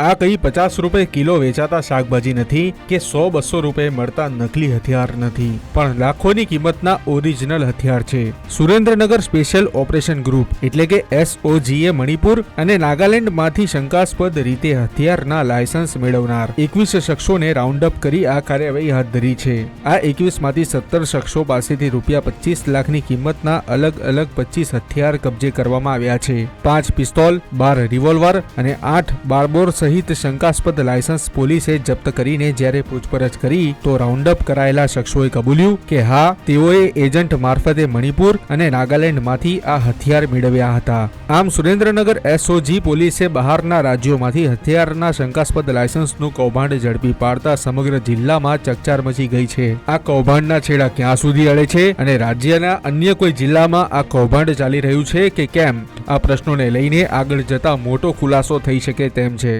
આ કઈ પચાસ રૂપે કિલો વેચાતા શાકભાજી નથી કે સો બસો રૂપે મળતા નકલી હથિયાર નથી. પણ લાખોની કિંમતના ઓરિજિનલ હથિયાર છે. સુરેન્દ્રનગર સ્પેશિયલ ઓપરેશન ગ્રુપ એટલે કે એસઓજીએ મણિપુર અને નાગાલેન્ડમાંથી શંકાસ્પદ રીતે હથિયારના લાયસન્સ મેળવનાર એકવીસ શખ્સોને રાઉન્ડ અપ કરી આ કાર્યવાહી હાથ ધરી છે. આ એકવીસમાંથી સત્તર શખ્સો પાસેથી રૂપિયા પચીસ લાખની કિંમતના અલગ અલગ પચીસ હથિયાર કબજે કરવામાં આવ્યા છે. પાંચ પિસ્તોલ, બાર રિવોલ્વર અને આઠ બારબોર સહિત શંકાસ્પદ લાયસન્સ પોલીસે જપ્ત કરીને જ્યારે પૂછપરછ કરી તો રાઉન્ડ અપ કરાયેલા શખ્સોએ કબૂલ્યું કે હા, તેઓએ એજન્ટ મારફતે મણિપુર અને નાગાલેન્ડમાંથી આ હથિયાર મેળવ્યા હતા. આમ સુરેન્દ્રનગર એસઓજી પોલીસે બહારના રાજ્યોમાંથી હથિયારના શંકાસ્પદ લાયસન્સનું કૌભાંડ ઝડપી પાડતા સમગ્ર જિલ્લામાં ચકચાર મચી ગઈ છે. આ કૌભાંડના છેડા ક્યાં સુધી અડે છે અને રાજ્યના અન્ય કોઈ જિલ્લામાં આ કૌભાંડ ચાલી રહ્યું છે કે કેમ? આ પ્રશ્નોને લઈને આગળ જતા મોટો ખુલાસો થઈ શકે તેમ છે.